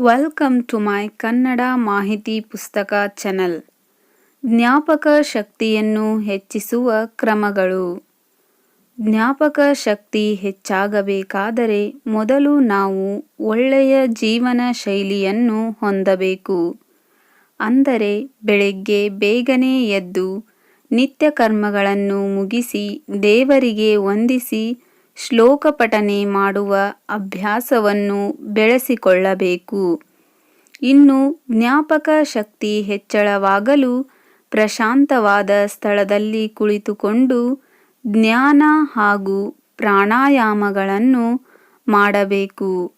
Welcome to my Kannada ಮಾಹಿತಿ ಪುಸ್ತಕ channel ಜ್ಞಾಪಕ ಶಕ್ತಿಯನ್ನು ಹೆಚ್ಚಿಸುವ ಕ್ರಮಗಳು ಜ್ಞಾಪಕ ಶಕ್ತಿ ಹೆಚ್ಚಾಗಬೇಕಾದರೆ ಮೊದಲು ನಾವು ಒಳ್ಳೆಯ ಜೀವನ ಶೈಲಿಯನ್ನು ಹೊಂದಬೇಕು ಅಂದರೆ ಬೆಳಗ್ಗೆ ಬೇಗನೆ ಎದ್ದು ನಿತ್ಯ ಕರ್ಮಗಳನ್ನು ಮುಗಿಸಿ ದೇವರಿಗೆ ವಂದಿಸಿ ಶ್ಲೋಕ ಪಠನೆ ಮಾಡುವ ಅಭ್ಯಾಸವನ್ನು ಬೆಳೆಸಿಕೊಳ್ಳಬೇಕು. ಇನ್ನು ಜ್ಞಾಪಕ ಶಕ್ತಿ ಹೆಚ್ಚಳವಾಗಲು ಪ್ರಶಾಂತವಾದ ಸ್ಥಳದಲ್ಲಿ ಕುಳಿತುಕೊಂಡು ಜ್ಞಾನ ಹಾಗೂ ಪ್ರಾಣಾಯಾಮಗಳನ್ನು ಮಾಡಬೇಕು.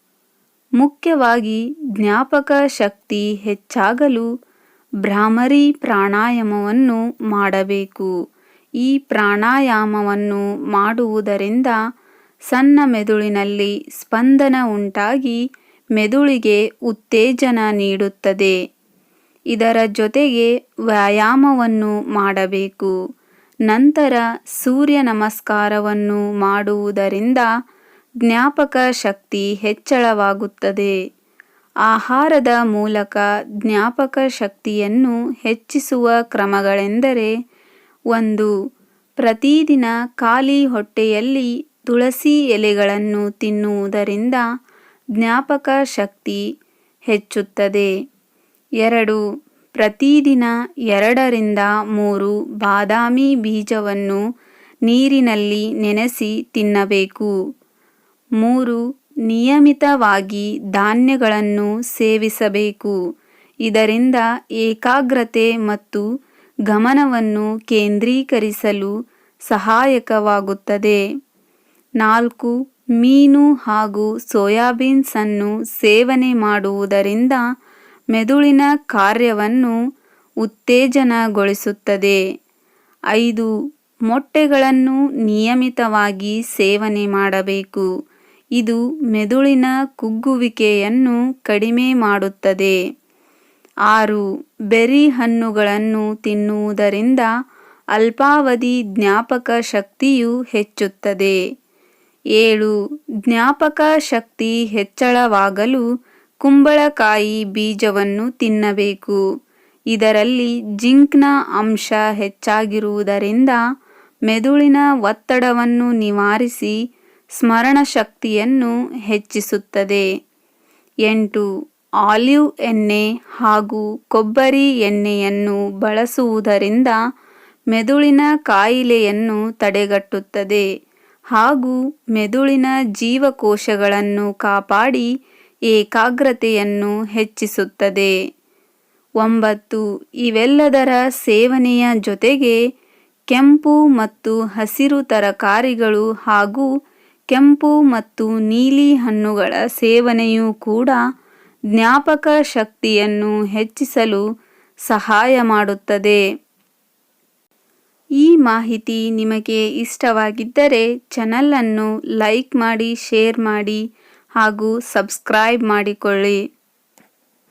ಮುಖ್ಯವಾಗಿ ಜ್ಞಾಪಕ ಶಕ್ತಿ ಹೆಚ್ಚಾಗಲು ಭ್ರಾಮರಿ ಪ್ರಾಣಾಯಾಮವನ್ನು ಮಾಡಬೇಕು. ಈ ಪ್ರಾಣಾಯಾಮವನ್ನು ಮಾಡುವುದರಿಂದ ಸಣ್ಣ ಮೆದುಳಿನಲ್ಲಿ ಸ್ಪಂದನ ಉಂಟಾಗಿ ಮೆದುಳಿಗೆ ಉತ್ತೇಜನ ನೀಡುತ್ತದೆ. ಇದರ ಜೊತೆಗೆ ವ್ಯಾಯಾಮವನ್ನು ಮಾಡಬೇಕು. ನಂತರ ಸೂರ್ಯ ನಮಸ್ಕಾರವನ್ನು ಮಾಡುವುದರಿಂದ ಜ್ಞಾಪಕ ಶಕ್ತಿ ಹೆಚ್ಚಳವಾಗುತ್ತದೆ. ಆಹಾರದ ಮೂಲಕ ಜ್ಞಾಪಕ ಶಕ್ತಿಯನ್ನು ಹೆಚ್ಚಿಸುವ ಕ್ರಮಗಳೆಂದರೆ ಒಂದು, ಪ್ರತಿದಿನ ಖಾಲಿ ಹೊಟ್ಟೆಯಲ್ಲಿ ತುಳಸಿ ಎಲೆಗಳನ್ನು ತಿನ್ನುವುದರಿಂದ ಜ್ಞಾಪಕ ಶಕ್ತಿ ಹೆಚ್ಚುತ್ತದೆ. ಎರಡು, ಪ್ರತಿದಿನ ಎರಡರಿಂದ ಮೂರು ಬಾದಾಮಿ ಬೀಜವನ್ನು ನೀರಿನಲ್ಲಿ ನೆನೆಸಿ ತಿನ್ನಬೇಕು. ಮೂರು, ನಿಯಮಿತವಾಗಿ ಧಾನ್ಯಗಳನ್ನು ಸೇವಿಸಬೇಕು. ಇದರಿಂದ ಏಕಾಗ್ರತೆ ಮತ್ತು ಗಮನವನ್ನು ಕೇಂದ್ರೀಕರಿಸಲು ಸಹಾಯಕವಾಗುತ್ತದೆ. ನಾಲ್ಕು ಮೀನು ಹಾಗೂ ಸೋಯಾಬೀನ್ಸನ್ನು ಸೇವನೆ ಮಾಡುವುದರಿಂದ ಮೆದುಳಿನ ಕಾರ್ಯವನ್ನು ಉತ್ತೇಜನಗೊಳಿಸುತ್ತದೆ. ಐದು, ಮೊಟ್ಟೆಗಳನ್ನು ನಿಯಮಿತವಾಗಿ ಸೇವನೆ ಮಾಡಬೇಕು. ಇದು ಮೆದುಳಿನ ಕುಗ್ಗುವಿಕೆಯನ್ನು ಕಡಿಮೆ ಮಾಡುತ್ತದೆ. ಆರು, ಬೆರಿ ಹಣ್ಣುಗಳನ್ನು ತಿನ್ನುವುದರಿಂದ ಅಲ್ಪಾವಧಿ ಜ್ಞಾಪಕ ಶಕ್ತಿಯು ಹೆಚ್ಚುತ್ತದೆ. ಏಳು. ಜ್ಞಾಪಕ ಶಕ್ತಿ ಹೆಚ್ಚಳವಾಗಲು ಕುಂಬಳಕಾಯಿ ಬೀಜವನ್ನು ತಿನ್ನಬೇಕು. ಇದರಲ್ಲಿ ಜಿಂಕ್ನ ಅಂಶ ಹೆಚ್ಚಾಗಿರುವುದರಿಂದ ಮೆದುಳಿನ ಒತ್ತಡವನ್ನು ನಿವಾರಿಸಿ ಸ್ಮರಣಶಕ್ತಿಯನ್ನು ಹೆಚ್ಚಿಸುತ್ತದೆ. ಎಂಟು. ಆಲಿವ್ ಎಣ್ಣೆ ಹಾಗೂ ಕೊಬ್ಬರಿ ಎಣ್ಣೆಯನ್ನು ಬಳಸುವುದರಿಂದ ಮೆದುಳಿನ ಕಾಯಿಲೆಯನ್ನು ತಡೆಗಟ್ಟುತ್ತದೆ. ಹಾಗೂ ಮೆದುಳಿನ ಜೀವಕೋಶಗಳನ್ನು ಕಾಪಾಡಿ ಏಕಾಗ್ರತೆಯನ್ನು ಹೆಚ್ಚಿಸುತ್ತದೆ. ಒಂಬತ್ತು. ಇವೆಲ್ಲದರ ಸೇವನೆಯ ಜೊತೆಗೆ ಕೆಂಪು ಮತ್ತು ಹಸಿರು ತರಕಾರಿಗಳು ಹಾಗೂ ಕೆಂಪು ಮತ್ತು ನೀಲಿ ಹಣ್ಣುಗಳ ಸೇವನೆಯೂ ಕೂಡ ಜ್ಞಾಪಕ ಶಕ್ತಿಯನ್ನು ಹೆಚ್ಚಿಸಲು ಸಹಾಯ ಮಾಡುತ್ತದೆ. ಈ ಮಾಹಿತಿ ನಿಮಗೆ ಇಷ್ಟವಾಗಿದ್ದರೆ ಚಾನಲನ್ನು ಲೈಕ್ ಮಾಡಿ ಶೇರ್ ಮಾಡಿ ಹಾಗೂ ಸಬ್ಸ್ಕ್ರೈಬ್ ಮಾಡಿಕೊಳ್ಳಿ.